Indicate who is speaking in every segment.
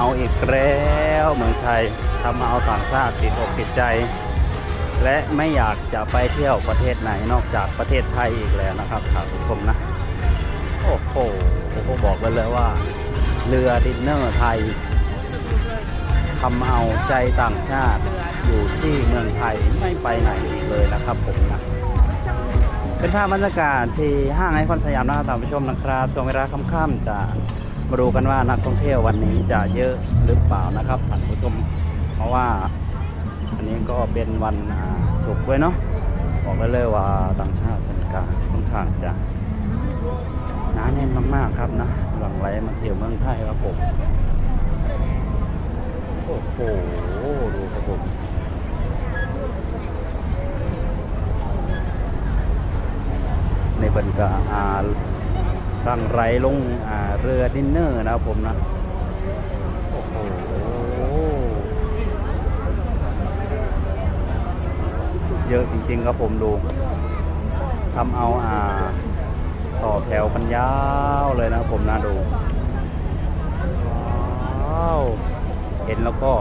Speaker 1: เอาอีกแล้วเมืองไทยทำเอาต่างชาติติดอกติดใจ และไม่อยากจะไปเที่ยวประเทศไหนนอกจากประเทศไทยอีกแล้วนะครับท่านผู้ชมนะ โอ้โหผมบอกเลยเลยว่า เรือดินเนอร์ไทยทำเอาใจต่างชาติอยู่ที่เมืองไทยไม่ไปไหนอีกเลยนะครับผมนะเป็นภาพบรรยากาศที่ห้างไอคอนสยามนะครับท่านผู้ชมนะครับช่วงเวลาค่ำๆจะ มาดูกันว่านักท่องเที่ยววันนี้จะเยอะหรือเปล่านะครับท่านผู้ชมเพราะว่าอันนี้ก็เป็นวันอ่าศุกร์ด้วยเนาะบอกได้เลยว่าต่างชาติเป็นการค่อนข้างจะหนาแน่นมากๆครับนะหลังไหลมาเที่ยวเมืองไทยครับผมโอ้โหดูครับผมในบรรกา อ่ารังไรลงเรือดินเนอร์นะครับผมนะ โอ้โหเยอะจริง ๆ ครับผมดูทำเอาอ่าต่อแถวกันยาวเลยนะครับผมนะดูว้าวเห็นแล้วก็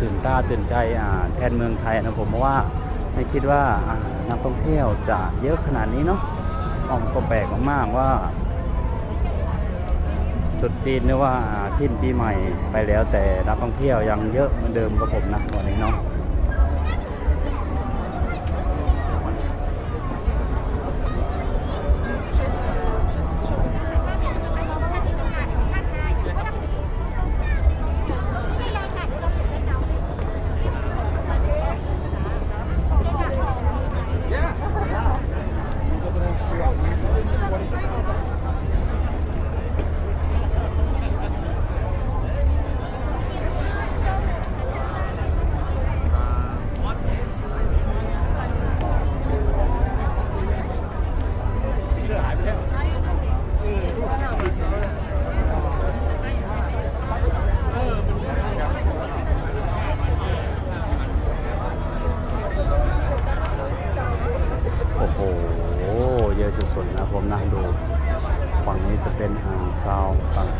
Speaker 1: ตื่นตาตื่นใจแทนเมืองไทยนะผมเพราะว่าไม่คิดว่านักท่องเที่ยวจะเยอะขนาดนี้เนาะอ๋อก็แปลกมากๆว่า สุดจีนหรือว่าอ่าสิ้นปีใหม่ไปแล้วแต่นักท่องเที่ยวยังเยอะเหมือนเดิมครับผมนะวันนี้เนาะ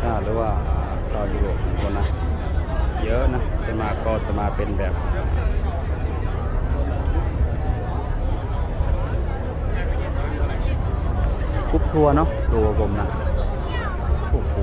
Speaker 1: ชาติหรือว่าชาวยุโรปคนนะเยอะนะจะมาก็จะมาเป็นแบบคุปทัวร์เนาะดูผมนะโอ้โห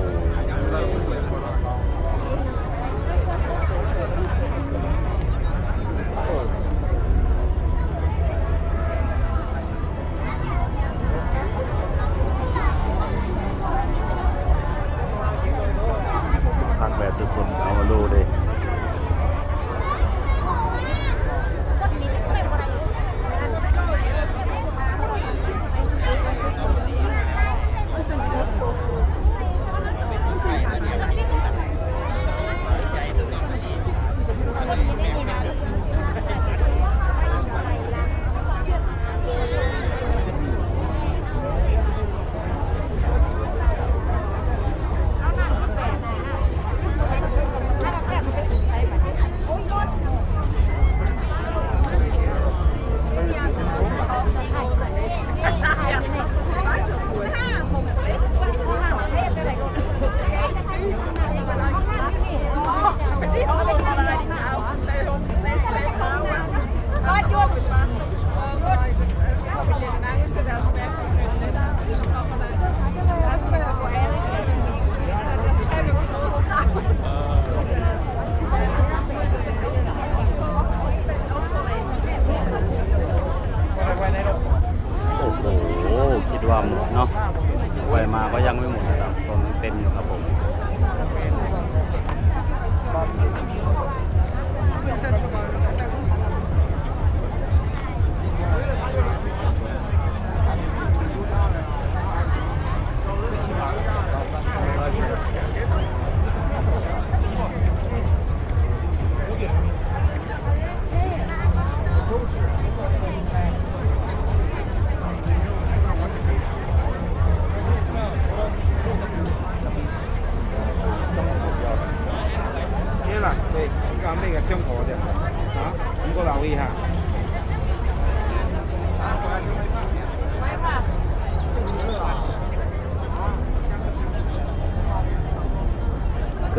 Speaker 1: คิดว่าหมดเนาะไปมาก็ยังไม่หมดนะครับตอนเต็มอยู่ครับผม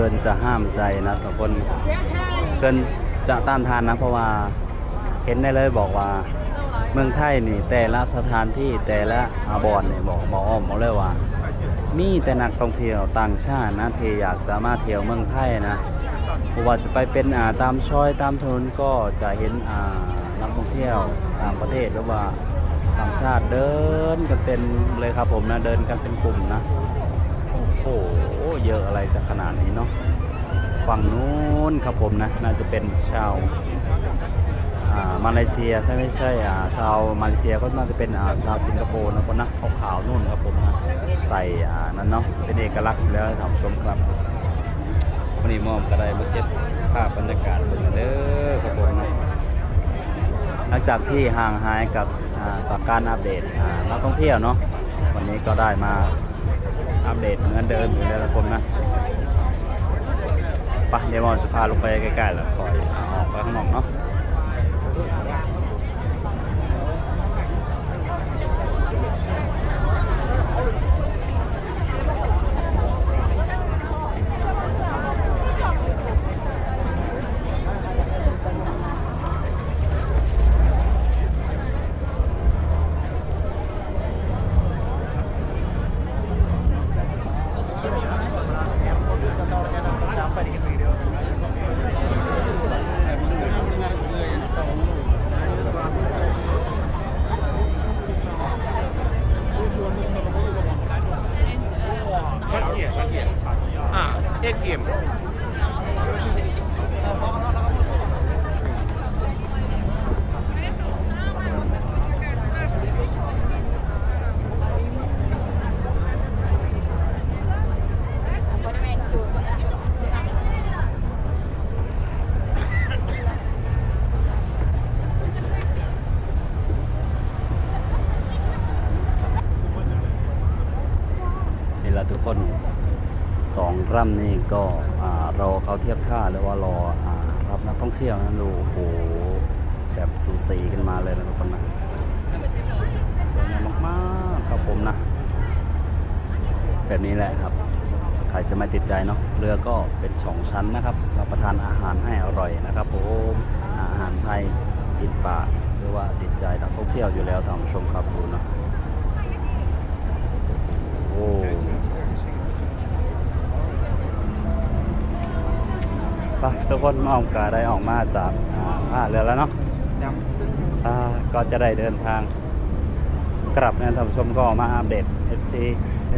Speaker 1: เกินจะห้ามใจนะสองคนเกินจะต้านทานนะ เพราะว่าเห็นได้เลยบอกว่า เมืองไทยนี่แต่ละสถานที่แต่ละอาบอนนี่บอกบอกอ้อมบอกเลยว่า มีแต่นักท่องเที่ยวต่างชาตินะที่อยากจะมาเที่ยวเมืองไทยนะเพราะว่าจะไปเป็นอ่าตามซอยตามถนนก็จะเห็นอ่านักท่องเที่ยวต่างประเทศหรือว่าต่างชาติเดินกันเป็นเลยครับผมนะเดินกันเป็นกลุ่มนะโอ้โหเยอะอะไรจะขนาดนี้เนาะฝั่งนู้นครับผมนะ น่าจะเป็นชาวมาเลเซียใช่ไม่ใช่อ่าชาวมาเลเซียก็น่าจะเป็นชาวสิงคโปร์นะคนนะขาวๆนู่นครับผมนะใส่นั่นเนาะเป็นเอกลักษณ์แล้วท่านผู้ชมครับวันนี้มอมก็ได้มาเก็บภาพบรรยากาศเป็นเด้อครับผมนะหลังจากที่ห่างหายกับจากการอัปเดตนักท่องเที่ยวเนาะวันนี้ก็ได้มา อัปเดตเหมือนเดิมอยู่แล้วคนนะไปเดี๋ยวมอนสพาลงไปใกล้ๆแล้วคอยออกไปข้างนอกเนาะ de tiempo. สองร่ำนี่ก็รอเขาเทียบท่าหรือว่ารอรับนักท่องเที่ยวนะดูโอ้โหแบบสูสีกันมาเลยนะทุกคนนะสวยงามมากๆครับผมนะ แบบนี้แหละครับใครจะไม่ติดใจเนาะเรือก็เป็นสองชั้นนะครับรับประทานอาหารให้อร่อยนะครับผมอาหารไทยติดปากหรือว่าติดใจนักท่องเที่ยวอยู่แล้วท่านผู้ชมครับดูนะโอ้ ไปทุกคนมองกาได้ออกมาจากอ่าท่าเรือแล้วเนาะอ่าก็จะได้เดินทางกลับนะท่านผู้ชมก็มาอัปเดต FC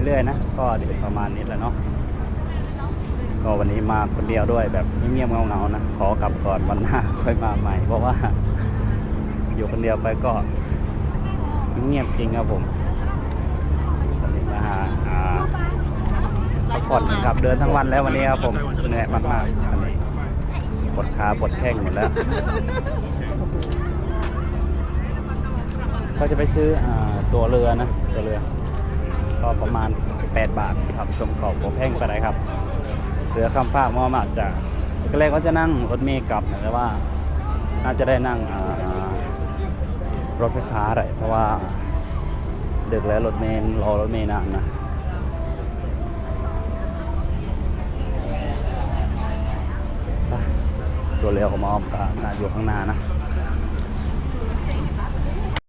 Speaker 1: เรื่อยๆนะ ก็เดี๋ยวประมาณนี้แหละเนาะก็วันนี้มาคนเดียวด้วยแบบเงียบๆเงาๆนะขอกลับก่อนวันหน้าค่อยมาใหม่ เพราะว่า อยู่คนเดียวไปก็เงียบจริงครับผมวันนี้มาหาอ่าพักผ่อนนะครับเดินทั้งวันแล้ววันนี้ครับผมเหนื่อยมากๆวันนี้ ปวดขาปวดแข้งหมดแล้ว ก็จะไปซื้ออตัวเรือนะตัวเรือ ก็ประมาณ 8 บาทครับชมขอบโอแพงไปไหนครับ เรือข้ามฟากมอมาจากก็เลยก็จะนั่งรถเมล์กลับนะแต่ว่า น่าจะได้นั่งรถไฟฟ้าอะไรเพราะว่าดึกแล้วรถเมล์รอรถเมล์นานนะ ตัวเรือของมอมก็น่าอยู่ข้างหน้านะ